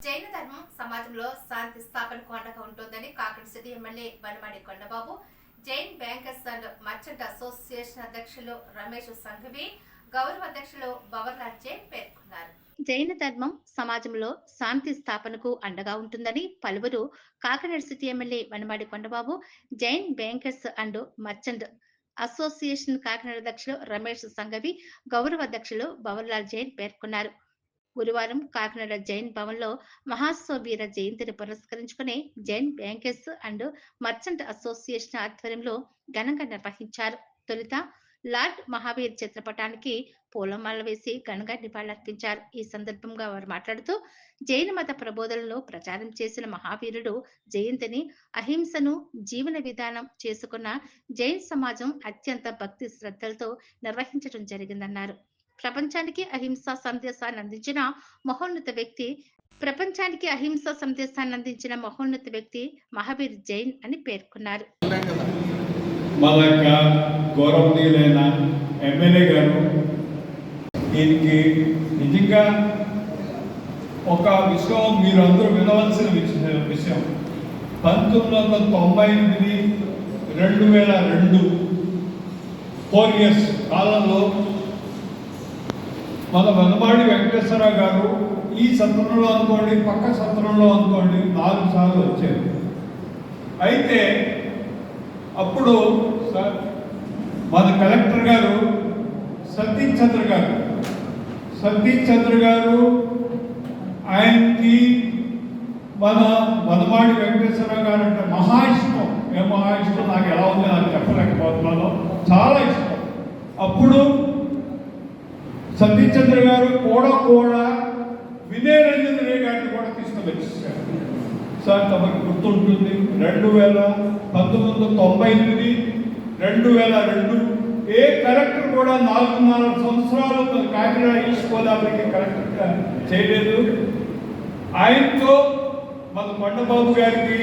జైన ధర్మం సమాజంలో శాంతి స్థాపనకు అండగా ఉంటుందని Kakinada city MLA Banamadi Kondababu Jain bankers and merchant association అధ్యక్షులు రమేష్ సంఘవి గౌరవ అధ్యక్షులు భవన్రాజ్ జైన్ పేర్కొన్నారు. జైన ధర్మం సమాజంలో శాంతి స్థాపనకు అండగా ఉంటుందని పలువురు Kakinada city MLA Vanamadi Kondababu Jain bankers and merchant association Kakinada అధ్యక్షులు రమేష్ సంఘవి గౌరవ అధ్యక్షులు భవన్లాల్ జైన్ పేర్కొన్నారు. గురువారం కాకినాడ జైన్ భవన్లో మహాసోబీర జయంతిని పురస్కరించుకుని Jain bankers and merchant association ఆధ్వర్యంలో ఘనంగా నిర్వహించారు. తొలుత లార్డ్ మహావీర్ చిత్రపటానికి పూలమాల వేసి ఘనంగా నివాళులర్పించారు. ఈ సందర్భంగా వారు మాట్లాడుతూ జైన మత ప్రబోధనలో ప్రచారం చేసిన మహావీరుడు జయంతిని అహింసను జీవన విధానం చేసుకున్న జైన్ సమాజం అత్యంత భక్తి శ్రద్ధలతో నిర్వహించడం జరిగిందన్నారు. ప్రపంచానికి అహింసా సందేశాన్ని అందించిన మహోన్నత వ్యక్తి ప్రపంచానికి అహింసా సందేశాన్ని అందించిన మహోన్నత వ్యక్తి మహావీర్ జైన్ అని పేర్కొన్నారు. మన యొక్క గౌరవనీయులైన ఎమ్మెల్యే గారు దీనికి నిజంగా ఒక విషయం మీరు అందరూ వినవలసిన విషయం. పంతొమ్మిది వందల తొంభై ఎనిమిది రెండు వేల రెండు ఫోర్ ఇయర్స్ కాలంలో మన వనమాడి వెంకటేశ్వరరావు గారు ఈ సత్రంలో అనుకోండి పక్క సత్రంలో అనుకోండి నాలుగు సార్లు వచ్చారు. అయితే అప్పుడు మన కలెక్టర్ గారు సతీష్ చంద్ర గారు సతీష్ చంద్ర గారు ఆయనకి మన వనమాడి వెంకటేశ్వరరావు గారు అంటే మహా ఇష్టం. ఏ మహా ఇష్టం? నాకు ఎలా ఉంది? నాకు చెప్పలేకపోతున్నాను. చాలా ఇష్టం. అప్పుడు సతీష్ చంద్ర గారు కూడా కూడా వినయ రంజన్ రే గారిని కూడా తీసుకుని వచ్చేసారు సార్ తమకు గుర్తుంటుంది రెండు వేల పంతొమ్మిది వందల తొంభై ఎనిమిది రెండు వేల రెండు ఏ కలెక్టర్ కూడా నాలుగున్నర సంవత్సరాలు కాకినాడ ఈస్ట్ గోదావరికి కలెక్టర్గా చేయలేదు. ఆయనతో మన కొండబాబు గారికి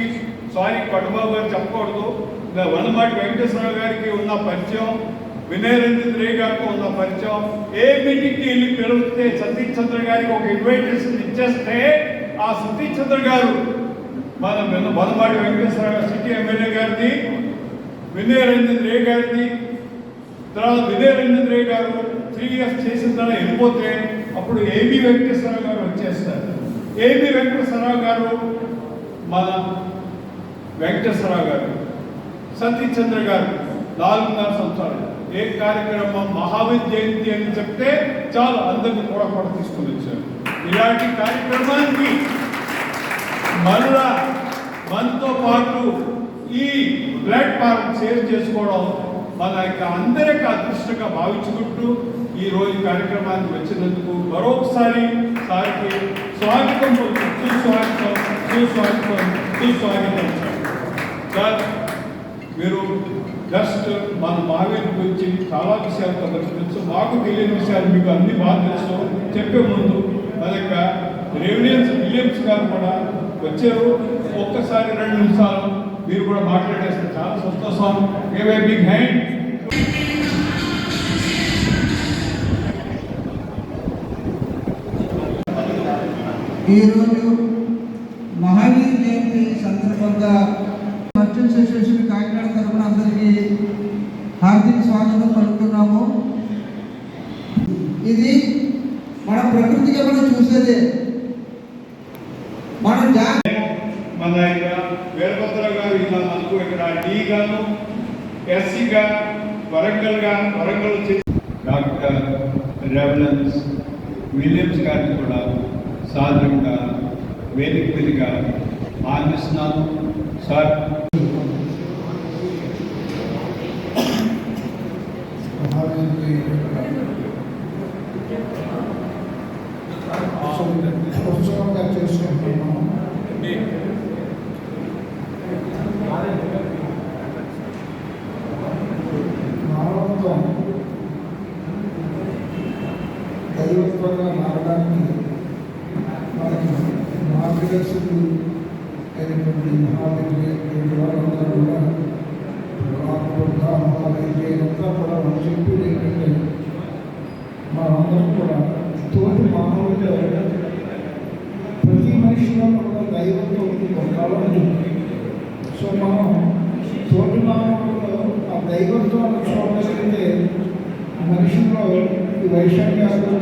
సారీ కొండబాబు గారు చెప్పకూడదు. ఇలా వనమాటి వెంకటేశ్వరరావు గారికి ఉన్న పరిచయం వినయ రంజిత్ రే గారితో ఉన్న పరిచయం. ఏ మీటింగ్కి వెళ్ళి పిలిస్తే సతీష్ చంద్ర గారికి ఒక ఇన్విటేషన్ ఇచ్చేస్తే ఆ సతీష్ చంద్ర గారు మన బలపాటి వెంకటేశ్వర సిటీ ఎమ్మెల్యే గారిది వినయ రంజిత్ రే గారిది తర్వాత వినయ రంజిత్ రే గారు త్రీ ఇయర్స్ చేసిన తర్వాత వెళ్ళిపోతే అప్పుడు ఏబి వెంకటేశ్వరరావు గారు వచ్చేస్తారు. ఏబి వెంకటేశ్వరరావు గారు మన వెంకటేశ్వరరావు గారు సతీష్ చంద్ర గారు నాలుగున్నర సంవత్సరాలు. ఏ కార్యక్రమం మహావీర్ జయంతి అని చెప్తే చాలు అందరిని కూడా కూడా తీసుకుని వచ్చారు. ఇలాంటి కార్యక్రమానికి మరలా మనతో పాటు ఈ ప్లాట్ఫామ్ షేర్ చేసుకోవడం మన యొక్క అందరికి అదృష్టంగా భావించుకుంటూ ఈ రోజు కార్యక్రమానికి వచ్చినందుకు మరొకసారి సారికి స్వాగతం సుస్వాగతం సుస్వాగతం సుస్వాగతం. సార్ మీరు జస్ట్ uh, మన మావేది గురించి చాలా విషయాలు కొందరికి తెలుసు. మాకు తెలియని విషయాలు మీకు అన్ని బాగా తెలుసు. చెప్పే ముందు అదొక యొక్క విలియమ్స్ గారు కూడా వచ్చారు. ఒక్కసారి రెండు నిమిషాలు మీరు కూడా మాట్లాడేస్తే చాలా సంతోషం. ఏవే బిగ్ హ్యాండ్ ఈరోజు మహావీర్ జయంతి సందర్భంగా మర్చెంట్ అసోసియేషన్ కాకినాడ తరఫున అందరికీ హార్దిక స్వాగతం పలుకుతున్నాము ఇది మన ప్రకృతిగా మనం చూసేదే. మనం మన యొక్క వీరభద్ర గారు ఇలా మనకు ఇక్కడ డి గాను ఎస్సీగా వరంగల్గా వరంగల్ చేసి డాక్టర్ రెవలెన్స్ విలియమ్స్ గారిని కూడా సాధారణంగా వేదిక మీదుగా ఆనందిస్తున్నాను సార్. ఉత్సవంగా చేసుకుంటున్నాము మానవత్వం దైవత్వంగా మారడానికి మనకి మార్గదర్శకులు అయినటువంటి మహావీరులు వాళ్ళందరూ కూడా మనందరం మానవుడు ప్రతి మనిషిలో కూడా దైవంతో కొంతకాలం ఉంటుంది సో మనం తోటి మానవుల్లో ఆ దైవంతో చూడగలిగితే మనిషిలో ఈ వైషమ్యాలు